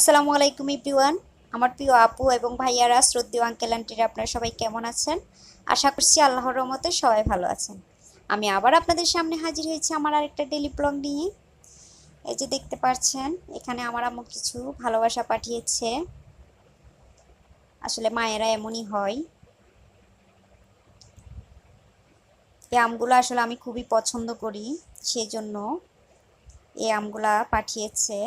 আসসালামু আলাইকুম ইপ্রিওয়ান আমার প্রিয় আপু এবং ভাইয়ারা, শ্রদ্ধেয় আঙ্কেল আন্টিরা আপনারা সবাই কেমন আছেন? আশা করছি আল্লাহর রহমতে সবাই ভালো আছেন। আমি আবার আপনাদের সামনে হাজির হয়েছি আমার আরেকটা ডেলি ব্লগ নিয়ে। এই যে দেখতে পাচ্ছেন, এখানে আমার আম্মু কিছু ভালোবাসা পাঠিয়েছে। আসলে মায়েরা এমনই হয়। এই আমগুলো আসলে আমি খুবই পছন্দ করি, সেজন্য এই আমগুলা পাঠিয়েছে।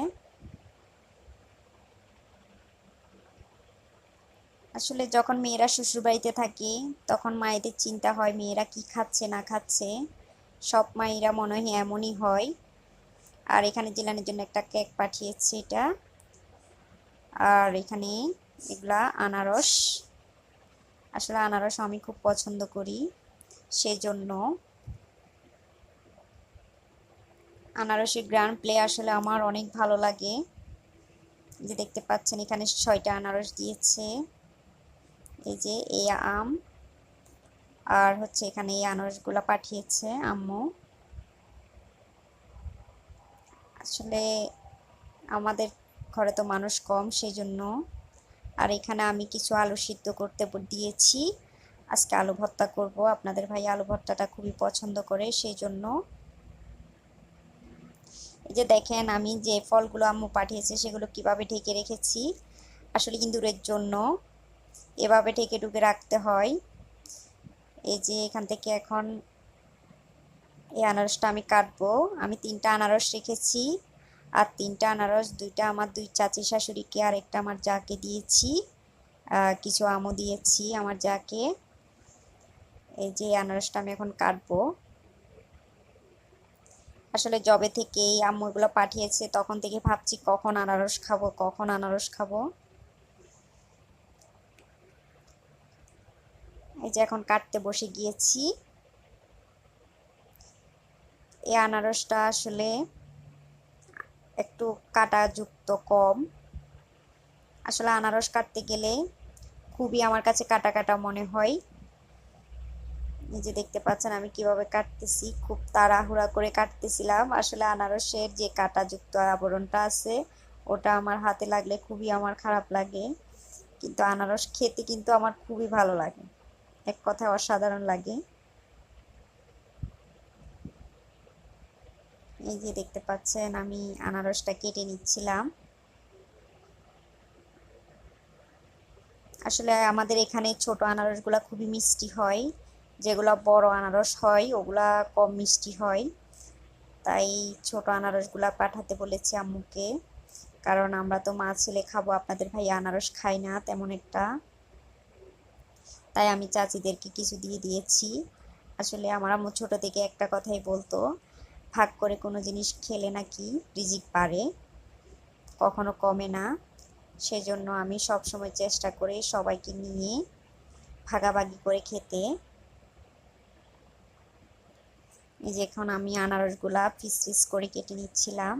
আসলে যখন মেয়েরা শ্বশুরবাড়িতে থাকে, তখন মায়েদের চিন্তা হয় মেয়েরা কি খাচ্ছে, না খাচ্ছে। সব মায়েরা মনে হয় এমনই হয়। আর এখানে জেলানের জন্য একটা কেক পাঠিয়েছে এটা। আর এখানে এগুলা আনারস। আসলে আনারস আমি খুব পছন্দ করি, সেজন্য আনারসের গ্রান্ড প্লে আসলে আমার অনেক ভালো লাগে। যে দেখতে পাচ্ছেন এখানে ছয়টা আনারস দিয়েছে। এই যে এই আম, আর হচ্ছে এখানে এই আনারসগুলো পাঠিয়েছে আম্মু। আসলে আমাদের ঘরে তো মানুষ কম সেই জন্য আর এখানে আমি কিছু আলু সিদ্ধ করতে দিয়েছি। আজকে আলু ভর্তা করব। আপনাদের ভাই আলু ভর্তাটা খুবই পছন্দ করে সেই জন্য এই যে দেখেন, আমি যে ফলগুলো আম্মু পাঠিয়েছে, সেগুলো কীভাবে ঢেকে রেখেছি, আসলে ইঁদুরের জন্য। এভাবে ঢেকে ঢুকে রাখতে হয়। এই যে এখান থেকে এখন এই আনারসটা আমি কাটবো। আমি তিনটা আনারস রেখেছি আর তিনটা আনারস, দুইটা আমার দুই চাচি শাশুড়িকে আর একটা আমার যাকে দিয়েছি। কিছু আমও দিয়েছি আমার যাকে। এই যে আনারসটা আমি এখন কাটবো। আসলে জবে থেকেই আম্মু এগুলো পাঠিয়েছে, তখন থেকে ভাবছি কখন আনারস খাব, কখন আনারস খাব। এই যে এখন কাটতে বসে গিয়েছি। এই আনারসটা আসলে একটু কাটাযুক্ত কম। আসলে আনারস কাটতে গেলে খুবই আমার কাছে কাটা কাটা মনে হয়। নিজে দেখতে পাচ্ছেন আমি কীভাবে কাটতেছি, খুব তাড়াহুড়া করে কাটতেছিলাম। আসলে আনারসের যে কাটাযুক্ত আবরণটা আছে, ওটা আমার হাতে লাগলে খুবই আমার খারাপ লাগে। কিন্তু আনারস খেতে কিন্তু আমার খুবই ভালো লাগে। এক কথায় অসাধারণ লাগে। এই যে দেখতে পাচ্ছেন, আমি আনারসটা কেটে নিচ্ছিলাম। আসলে আমাদের এখানে ছোট আনারসগুলো খুবই মিষ্টি হয়। যেগুলো বড় আনারস হয়, ওগুলা কম মিষ্টি হয়। তাই ছোট আনারসগুলা পাঠাতে বলেছি আম্মুকে। কারণ আমরা তো মা ছেলে খাব, আপনাদের ভাই আনারস খাই না, তেমন একটা। তাই আমি চাচিদেরকে কিছু দিয়ে দিয়েছি। আসলে আমার আম্মু ছোটো থেকে একটা কথাই বলতো, ভাগ করে কোনো জিনিস খেলে নাকি রিজিক পারে কখনো কমে না। সেজন্য আমি সব সময় চেষ্টা করে সবাইকে নিয়ে ভাগাভাগি করে খেতে। এই যে এখন আমি আনারসগুলা পিস পিস করে কেটে নিচ্ছিলাম।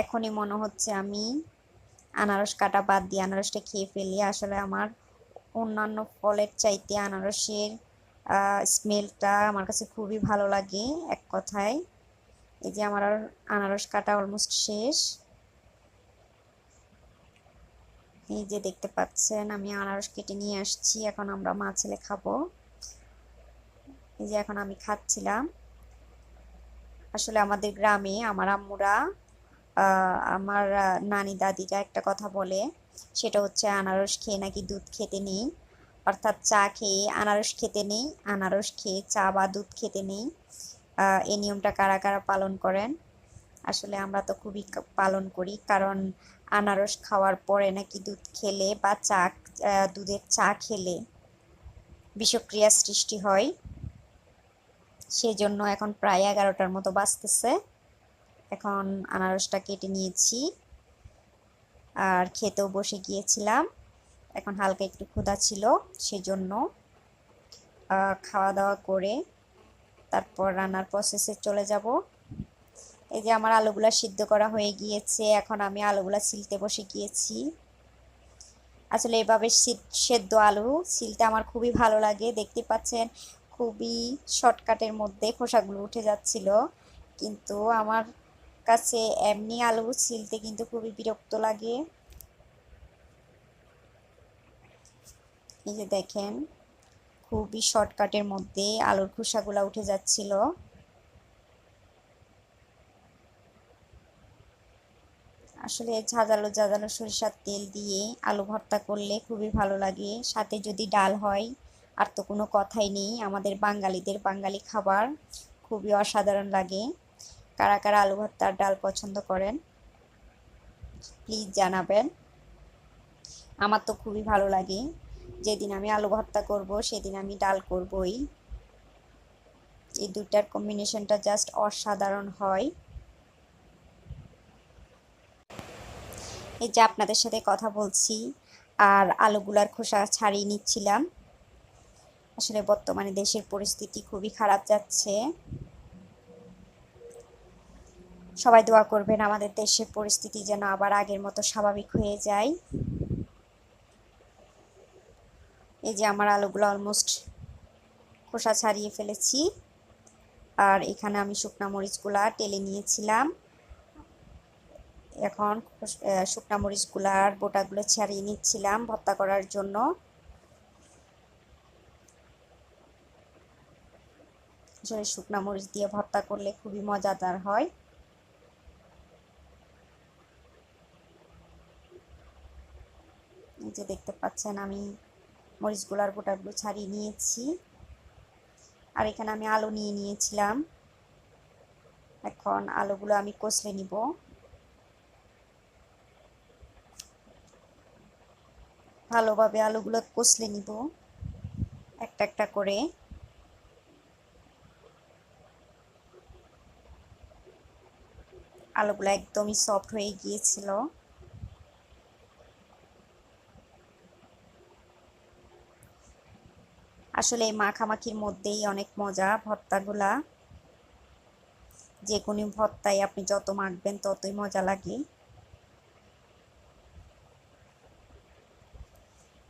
এখনই মনে হচ্ছে আমি আনারস কাটা বাদ দিয়ে আনারসটা খেয়ে ফেলি। আসলে আমার অন্যান্য ফলের চাইতে আনারসের স্মেলটা আমার কাছে খুবই ভালো লাগে এক কথায়। এই যে আমার আনারস কাটা অলমোস্ট শেষ। এই যে দেখতে পাচ্ছেন, আমি আনারস কেটে নিয়ে আসছি, এখন আমরা মা ছেলে খাব। এই যে এখন আমি খাচ্ছিলাম। আসলে আমাদের গ্রামে আমার আম্মুরা আমার নানি দাদিরা একটা কথা বলে, সেটা হচ্ছে আনারস খেয়ে নাকি দুধ খেতে নেই। অর্থাৎ চা খেয়ে আনারস খেতে নেই, আনারস খেয়ে চা বা দুধ খেতে নেই। এই নিয়মটা কারা কারা পালন করেন? আসলে আমরা তো খুবই পালন করি, কারণ আনারস খাওয়ার পরে নাকি দুধ খেলে বা চা দুধের চা খেলে বিষক্রিয়া সৃষ্টি হয়। সেজন্য এখন প্রায় এগারোটার মতো বাঁচতেছে এখন আনারসটা কেটে নিয়েছি। আর খেতেও বসে গিয়েছিলাম। এখন হালকা একটু ক্ষুধা ছিল, সেজন্য খাওয়া দাওয়া করে তারপর রান্নার প্রসেসে চলে যাব। এই যে আমার আলুগুলা সিদ্ধ করা হয়ে গিয়েছে, এখন আমি আলুগুলা ছিলতে বসে গিয়েছি। আসলে এভাবে সেদ্ধ আলু ছিলতে আমার খুবই ভালো লাগে, দেখতে পাচ্ছেন খুবই শর্টকাটের মধ্যে খোসাগুলো উঠে যাচ্ছিল। কিন্তু আমার কাছে এমনি আলু ছিলতে কিন্তু খুবই বিরক্ত লাগে। এই যে দেখেন, খুবই শর্টকাটের মধ্যে আলুর খোসাগুলো উঠে যাচ্ছিল। আসলে ঝাঁঝালো ঝাঁঝালো সরিষার তেল দিয়ে আলু ভর্তা করলে খুবই ভালো লাগে। সাথে যদি ডাল হয়, আর তো কোনো কথাই নেই, আমাদের বাঙালিদের বাঙালি খাবার খুবই অসাধারণ লাগে। কারা কারা আলু ভর্তার ডাল পছন্দ করেন প্লিজ জানাবেন। আমার তো খুবই ভালো লাগে, যেদিন আমি আলু ভর্তা করব, সেদিন আমি ডাল করবই। এই দুটার কম্বিনেশনটা জাস্ট অসাধারণ হয়। এই যে আপনাদের সাথে কথা বলছি, আর আলুগুলার খোসা ছাড়িয়ে নিচ্ছিলাম। আসলে বর্তমানে দেশের পরিস্থিতি খুবই খারাপ যাচ্ছে। সবাই দোয়া করবেন আমাদের দেশের পরিস্থিতি যেন আবার আগের মতো স্বাভাবিক হয়ে যায়। এই যে আমার আলুগুলো অলমোস্ট খোসা ছাড়িয়ে ফেলেছি। আর এখানে আমি শুকনা মরিচগুলা টেলে নিয়েছিলাম। এখন শুকনা মরিচগুলার বোটাগুলো ছাড়িয়ে নিচ্ছিলাম ভর্তা করার জন্য। শুকনা মরিচ দিয়ে ভর্তা করলে খুবই মজাদার হয়। যে দেখতে পাচ্ছেন, আমি মরিচ মরিচগুলার বোটাগুলো ছাড়িয়ে নিয়েছি। আর এখানে আমি আলু নিয়ে নিয়েছিলাম। এখন আলুগুলো আমি কষলে নিব। ভালোভাবে আলুগুলো কষলে নিব, একটা একটা করে। আলুগুলো একদমই সফট হয়ে গিয়েছিল। আসলে এই মাখামাখির মধ্যেই অনেক মজা, ভর্তাগুলা। যে কোনো ভর্তায় আপনি যত মাখবেন ততই মজা লাগে।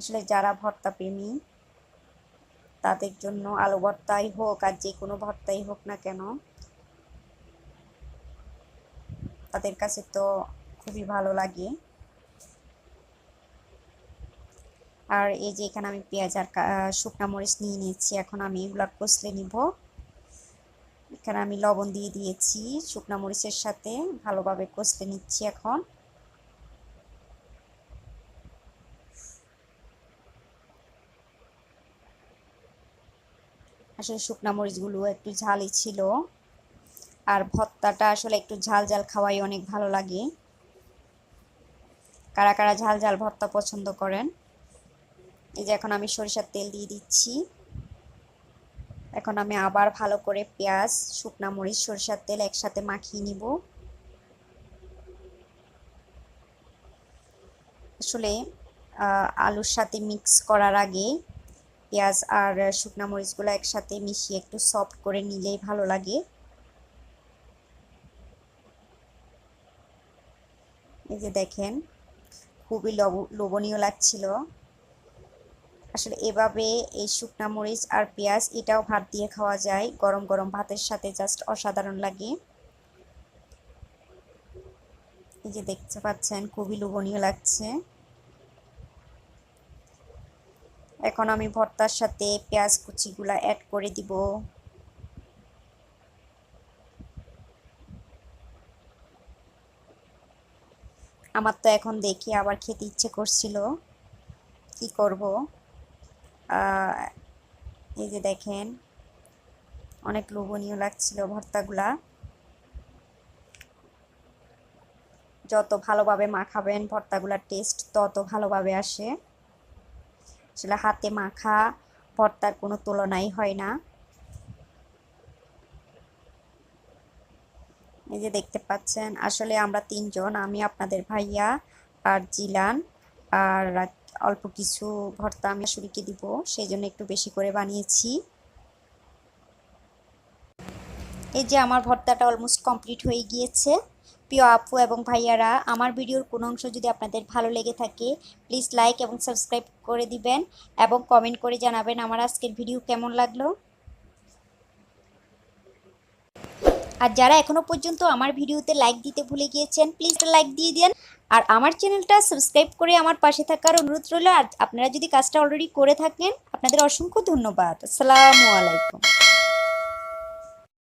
আসলে যারা ভর্তা প্রেমী তাদের জন্য আলু ভর্তাই হোক আর যে কোনো ভর্তাই হোক না কেন, তাদের কাছে তো খুবই ভালো লাগে। আর এই যে এখানে আমি পেঁয়াজ আর শুকনা মরিচ নিয়ে নিয়েছি, এখন আমি এগুলো কষলে নিব। এখানে আমি লবণ দিয়ে দিয়েছি শুকনা মরিচের সাথে, ভালোভাবে কষলে নিচ্ছি এখন। আসলে শুকনা মরিচগুলো একটু ঝালই ছিল, আর ভর্তাটা আসলে একটু ঝাল ঝাল খাওয়াই অনেক ভালো লাগে। কারা কারা ঝাল ঝাল ভর্তা পছন্দ করেন? এই যে এখন আমি সরিষার তেল দিয়ে দিচ্ছি। এখন আমি আবার ভালো করে পেঁয়াজ, শুকনা মরিচ, সরিষার তেল একসাথে মাখিয়ে নিব। আসলে আলুর সাথে মিক্স করার আগে পেঁয়াজ আর শুকনা মরিচগুলো একসাথে মিশিয়ে একটু সফট করে নিলেই ভালো লাগে। এই যে দেখেন, খুবই লব, লোভনীয় লাগছিল। আসলে এভাবে এই শুকনা মরিচ আর পেঁয়াজ এটাও ভাত দিয়ে খাওয়া যায়। গরম গরম ভাতের সাথে জাস্ট অসাধারণ লাগে। এই যে দেখতে পাচ্ছেন, খুবই লোভনীয় লাগছে। এখন আমি ভর্তার সাথে পেঁয়াজ কুচিগুলা অ্যাড করে দিব। আমার তো এখন দেখি আবার খেতে ইচ্ছে করছিল। কি করব? এই যে দেখেন, অনেক লোভনীয় লাগছিল ভর্তাগুলা। যত ভালোভাবে মাখাবেন ভর্তাগুলার টেস্ট তত ভালোভাবে আসে। আসলে হাতে মাখা ভর্তার কোনো তুলনাই হয় না। এই যে দেখতে পাচ্ছেন, আসলে আমরা তিনজন, আমি, আপনাদের ভাইয়া, আর জিলান, আর অল্প কিছু ভর্তা আমি শুরুকে দিব সেই জন্য একটু বেশি করে বানিয়েছি। এই যে আমার ভর্তাটা অলমোস্ট কমপ্লিট হয়ে গিয়েছে। প্রিয় আপু এবং ভাইয়ারা, আমার ভিডিওর কোনো অংশ যদি আপনাদের ভালো লেগে থাকে প্লিজ লাইক এবং সাবস্ক্রাইব করে দিবেন এবং কমেন্ট করে জানাবেন আমার আজকের ভিডিও কেমন লাগল। আর যারা এখনও পর্যন্ত আমার ভিডিওতে লাইক দিতে ভুলে গিয়েছেন প্লিজ লাইক দিয়ে দেন। আর আমার চ্যানেলটা সাবস্ক্রাইব করে আমার পাশে থাকার অনুরোধ রইল। আর আপনারা যদি কাজটা অলরেডি করে থাকেন, আপনাদের অসংখ্য ধন্যবাদ। আসসালামু আলাইকুম।